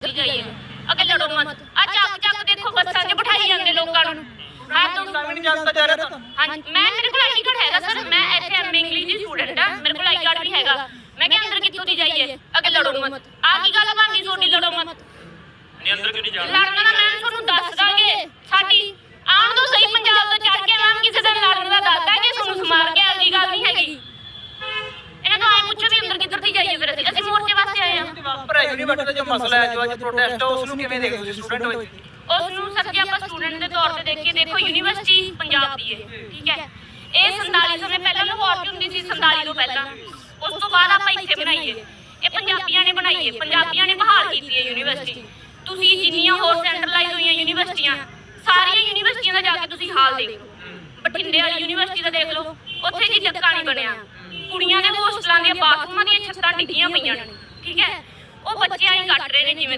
ਜਾਈਏ ਅੱਗੇ ਲੜੋ ਮਤ। ਆ ਚੱਕ ਚੱਕ ਦੇਖੋ ਬੱਸਾਂ 'ਚ ਬਿਠਾਈ ਜਾਂਦੇ ਲੋਕਾਂ ਨੂੰ। ਹਾਂ ਤੂੰ ਤਾਂ ਵੀ ਨਹੀਂ ਜਾਂਦਾ ਜਾ ਰਿਹਾ ਤਾਂ। ਹਾਂ ਮੈਂ ਮੇਰੇ ਕੋਲ ਆਈਡੀ ਕਾਰਡ ਹੈਗਾ ਸਰ। ਮੈਂ ਇੱਥੇ ਐਮਏ ਇੰਗਲਿਸ਼ ਦੀ ਸਟੂਡੈਂਟ ਆ ਮੇਰੇ ਕੋਲ ਆਈ ਕਾਰਡ ਵੀ ਹੈਗਾ। ਮੈਂ ਕਿਹਾ ਅੰਦਰ ਕਿੱਥੋਂ ਦੀ ਜਾਈਏ? ਅੱਗੇ ਲੜੋ ਮਤ। ਆ ਕੀ ਗੱਲ ਬਣਦੀ ਤੁਹਾਡੀ? ਲੜੋ ਮਤ। ਨਹੀਂ ਅੰਦਰ ਕਿਉਂ ਨਹੀਂ ਜਾਣਾ? ਲੜਨਾ ਤਾਂ ਮੈਂ ਤੁਹਾਨੂੰ ਦੱਸ ਦਾਂਗੇ ਸਾਡੀ ਆਮ ਤੋਂ ਸਹੀ ਪੰਜਾਬ ਤੋਂ ਚੜ ਕੇ ਨਾਮ ਕਿਸੇ ਦਾ ਲੜਨ ਦਾ ਦੱਸ ਦਾਂਗੇ ਤੁਹਾਨੂੰ ਸਮਾਰ ਕੇ ਅਗਲੀ ਗੱਲ ਨਹੀਂ ਹੈਗੀ ਇਹਨਾਂ ਤੋਂ ਆਏ ਪੁੱਛੋ ਵੀ ਅੰਦਰ ਕਿੱਧਰ ਦੀ ਜਾਈਏ ਫਿਰ ਅਸੀਂ ਅਸੀਂ ਮੋਰਚੇ ਵਾਸਤੇ ਆਏ ਆ ਪਰ ਯੂਨੀਵਰਸਿਟੀ ਦਾ ਜੋ ਮਸਲਾ ਹੈ ਜੋ ਅੱਜ ਪ੍ਰੋਟੈਸਟ ਹੈ ਉਸ ਨੂੰ ਕਿਵੇਂ ਦੇਖਦੇ ਤੁਸੀਂ ਸਟੂਡੈਂਟ ਹੋਏ ਉਸ ਨੂੰ ਸਰ ਜੇ ਆਪਾਂ ਸਟੂਡੈਂਟ ਦੇ ਤੌਰ ਤੇ ਦੇਖੀਏ ਦੇਖੋ ਯੂਨੀਵਰਸਿਟੀ ਪੰਜਾਬ ਦੀ ਹੈ ਠੀਕ ਹੈ। ਇਹ 47 ਸਮੇਂ ਪਹਿਲਾਂ ਲਾਹੌਰ 'ਚ ਹੁੰਦੀ ਸੀ 47 ਤੋਂ ਪਹਿਲਾਂ। ਉਸ ਤੋਂ ਬਾਅਦ ਆਪਾਂ ਇੱਥੇ ਬਣਾਈਏ। ਇਹ ਪੰਜਾਬੀਆਂ ਨੇ ਬਣਾਈ ਹੈ। ਪੰਜਾਬੀਆਂ ਨੇ ਬਹਾਲ ਕੀਤੀ ਹੈ ਯੂਨੀਵਰਸਿਟੀ। ਤੁਸੀਂ ਜਿੰਨੀਆਂ ਹੋਰ ਸੈਂਟਰਲਾਈਜ਼ ਹੋਈਆਂ ਯੂਨੀਵਰਸਿਟੀਆਂ ਸਾਰੀਆਂ ਯੂਨੀਵਰਸਿਟੀਆਂ ਦਾ ਜਾ ਕੇ ਤੁਸੀਂ ਹਾਲ ਦੇਖੋ। ਬਠਿੰਡੇ ਵਾਲੀ ਯੂਨੀਵਰਸਿਟੀ ਦਾ ਦੇਖ ਲਓ ਉੱਥੇ ਕੀ ਟੱਕਾ ਨਹੀਂ ਬਣਿਆ। ਕੁੜੀਆਂ ਦੇ ਹੋਸਟਲਾਂ ਦੀਆਂ ਬਾਥਰੂਮਾਂ ਦੀਆਂ ਛੱਤਾਂ ਡਿੱਗੀਆਂ ਪਈਆਂ ਨੇ ਠੀਕ ਹੈ ਉਹ ਬੱਚੇ ਆਈ ਕੱਟ ਰਹੇ ਨੇ ਜਿਵੇਂ